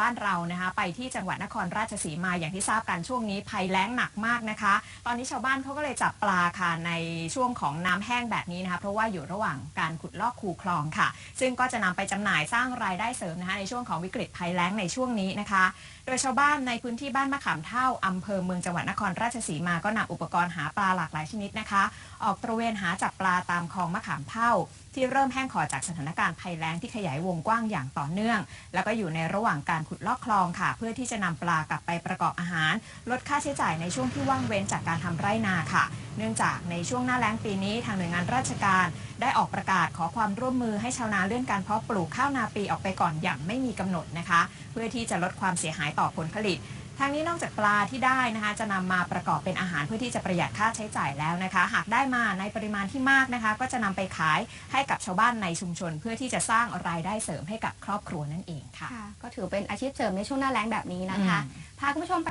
บ้านเรานะคะ ไปที่จังหวัดนครราชสีมาอย่างที่ทราบกันช่วงนี้ภัยแล้งหนักมากนะคะ ตอนนี้ชาวบ้านเขาก็เลยจับปลาค่ะในช่วงของน้ำแห้งแบบนี้นะคะเพราะว่าอยู่ระหว่างการขุดลอกคูคลองค่ะ ซึ่งก็จะนำไปจำหน่ายสร้างรายได้เสริมนะคะในช่วงของวิกฤตภัยแล้งในช่วงนี้นะคะ โดยชาวบ้านในพื้นที่บ้านมะขามเท่าอำเภอเมืองจังหวัดนครราชสีมาก็นำอุปกรณ์หาปลาหลากหลายชนิดนะคะ ออกตระเวนหาจับปลาตามคลองมะขามเท่าที่เริ่มแห้งขอดจากสถานการณ์ภัยแล้งที่ขยายวงกว้างอย่างต่อเนื่อง แล้วก็อยู่ในระหว่างการขุดลอกคลองค่ะ เพื่อที่จะนำปลากลับไปประกอบอาหาร ลดค่าใช้จ่ายในช่วงที่ว่างเว้นจากการทำไร่นาค่ะ เนื่องจากในช่วงหน้าแล้งปีนี้ทางหน่วยงานราชการ ได้ออกประกาศขอความร่วมมือให้ชาวนาเลื่อนการเพาะปลูกข้าวนาปีออกไปก่อนอย่างไม่มีกำหนดนะคะ เพื่อที่จะลดความเสียหายต่อผลผลิต ทางนี้นอกจากปลาที่ได้นะคะ จะนำมาประกอบเป็นอาหารเพื่อที่จะประหยัดค่าใช้จ่ายแล้วนะคะ หากได้มาในปริมาณที่มากนะคะ ก็จะนำไปขายให้กับชาวบ้านในชุมชน เพื่อที่จะสร้างรายได้เสริมให้กับครอบครัวนั่นเองค่ะ ค่ะก็ถือเป็นอาชีพเสริมในช่วงหน้าแล้งแบบนี้นะคะอืมพาคุณผู้ชมไป